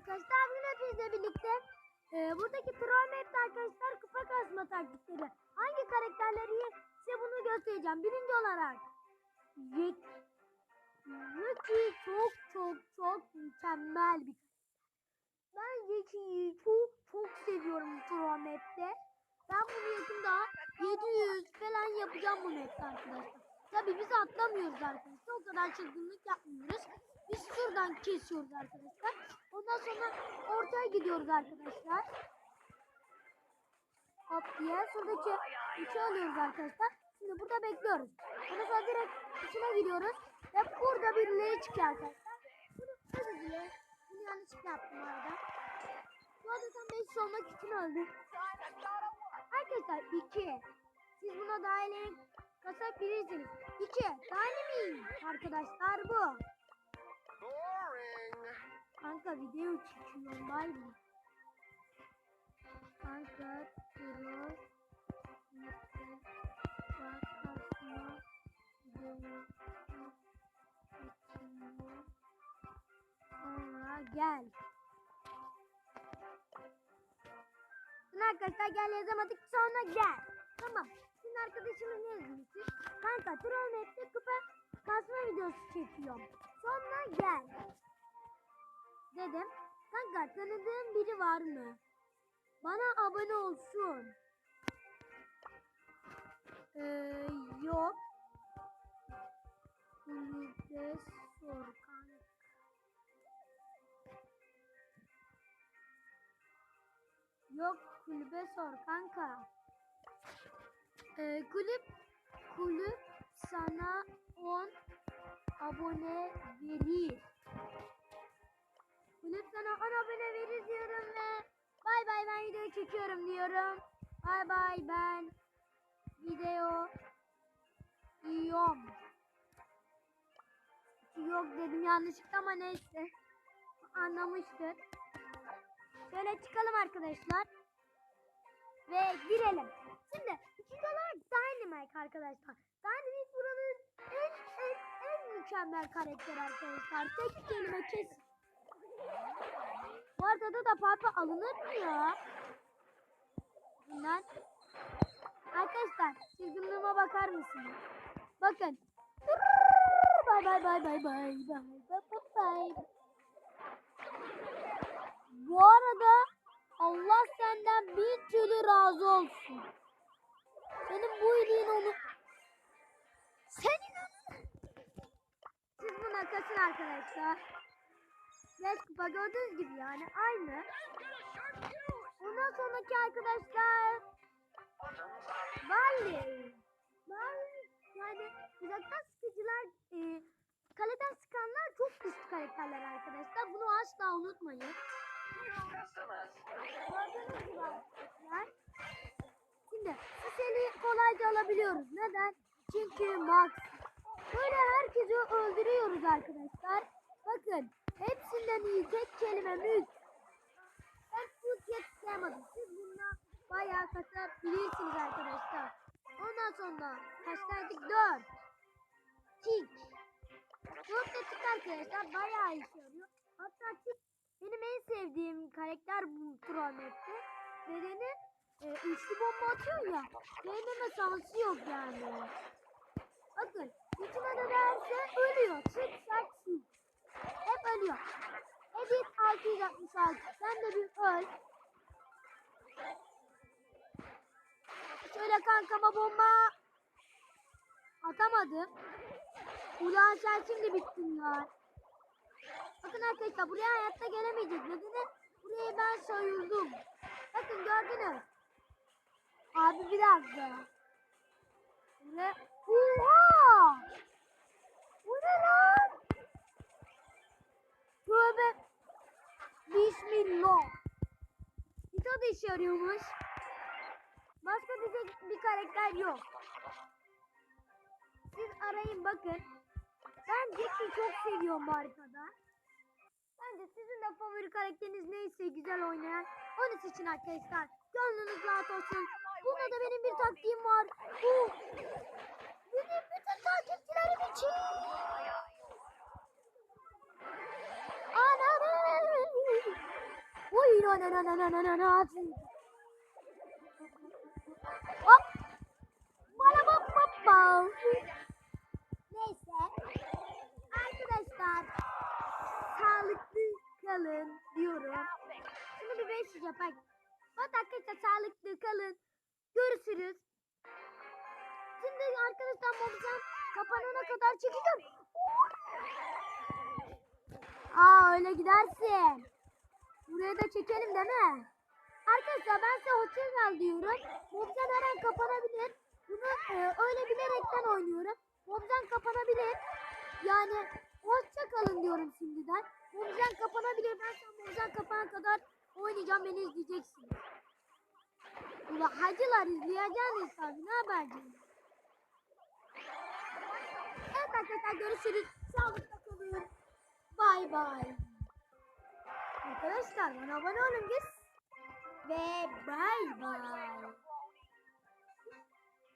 arkadaşlar. Bugün hepinizle birlikte e, buradaki troll map'te arkadaşlar kupa kasma taktikleri. Hangi karakterleri size bunu göstereceğim. Birinci olarak Rick. Ricky çok çok çok mükemmel bir Ben Ricky'yi çok çok seviyorum troll. Ben bunu yakında 700 falan yapacağım bu map'te arkadaşlar. Tabii biz atlamıyoruz arkadaşlar. O kadar çılgınlık yapmıyoruz. Biz şuradan kesiyoruz arkadaşlar. Ondan sonra ortaya gidiyoruz arkadaşlar. Hop diye şuradaki üçü alıyoruz arkadaşlar. Şimdi burada bekliyoruz. Ondan sonra direkt içine giriyoruz. Ve burada birileri çıkıyor arkadaşlar. Bunu dilerim. Bunu yanlışlıkla yaptım arada. Bu arada tam 5 olmak için öldüm. Arkadaşlar 2. Siz buna dahil kasabilirsiniz. 2. Dynamite arkadaşlar bu. Boring. Kanka video çekiyorum bay mı? Kanka çekiyor Sonra gel arkadaşlar gel yazamadık sonra gel Tamam Şimdi arkadaşımız ne yazmıştı? Kanka Troll Map'te kupa kasma videosu çekiyorum Sonra gel dedim. Kanka tanıdığın biri var mı? Bana abone olsun. Ee, yok. Kulübe sor kanka. Yok kulübe sor kanka. Ee, kulüp kulüp sana 10 abone verir. Kulüp sana 10 abone verir diyorum ve bay bay ben video çekiyorum diyorum. Bay bay ben video yiyorum. Yok dedim yanlışlıkla ama neyse. Anlamıştır. Şöyle çıkalım arkadaşlar. Ve girelim. Şimdi ikinci olarak Dynamite arkadaşlar. Dynamite buranın en en en mükemmel karakter arkadaşlar. Tek kelime kesin. Bu arada da papa alınır mı ya? Bundan. Arkadaşlar çizgimliğime bakar mısınız? Bakın. Bay bay bay bay bay bay bay bay. Bu arada Allah senden bin türlü razı olsun. Senin bu iyiliğin onu... Senin onu... Siz buna kasın arkadaşlar. Yaş kupa gördüğünüz gibi yani aynı. Ondan sonraki arkadaşlar Valley. Valley yani uzaktan sıkıcılar e, kaleden sıkanlar çok güçlü karakterler arkadaşlar. Bunu asla unutmayın. Gördüğünüz gibi arkadaşlar. Şimdi seriyi kolayca alabiliyoruz. Neden? Çünkü Max. Böyle herkesi öldürüyoruz arkadaşlar. Bakın hepsinden iyi tek kelime mülk. Ben bu yetişemedim. Siz bununla bayağı kasabilirsiniz arkadaşlar. Ondan sonra kaçlardık? Dört. Tik. Dört de tik arkadaşlar bayağı işe yarıyor. Hatta tik benim en sevdiğim karakter bu Map'te. Nedeni e, üçlü bomba atıyor ya. Değmeme şansı yok yani. Bakın içine de derse ölüyor. Çık çık. Hep ölüyor. Edit 666. Sen de bir öl. Şöyle kankama bomba atamadım. Ulan sen şimdi bittin ya. Bakın arkadaşlar buraya hayatta gelemeyecek. Nedeni burayı ben soyuldum. Bakın gördünüz. Abi bir dakika. Ve Oha! Bu ne lan? Tövbe. Bismillah. Nito da işe yarıyormuş. Başka diyecek bir karakter yok. Siz arayın bakın. Ben Jack'i çok seviyorum haritada. Bence sizin de favori karakteriniz neyse güzel oynayan onu seçin arkadaşlar. Gönlünüz rahat olsun. Bunda da benim bir taktiğim var. Bu benim bütün takipçilerim için. Ananı. No no no no no no no no. Hop. Bana bak bak bak. Neyse. Arkadaşlar sağlıklı kalın diyorum. Şimdi bir beş yapak. Hadi arkadaşlar sağlıklı kalın. Görüşürüz. Şimdi arkadaşlar mobzen kapanana kadar çekeceğim. Aa öyle gidersin. Buraya da çekelim değil mi? Arkadaşlar ben size hoşça kal diyorum. Mobzen her an kapanabilir. Bunu e, öyle bilerekten oynuyorum. Mobzen kapanabilir. Yani hoşça kalın diyorum şimdiden. Mobzen kapanabilir. Ben sen Mobzen kapana kadar oynayacağım. Beni izleyeceksiniz. Ulan hacılar izleyeceğiniz tabii. Ne haberciniz? Evet arkadaşlar görüşürüz. Sağlıkla kalın. Bay bay. Arkadaşlar bana abone olun biz. Ve bay bay.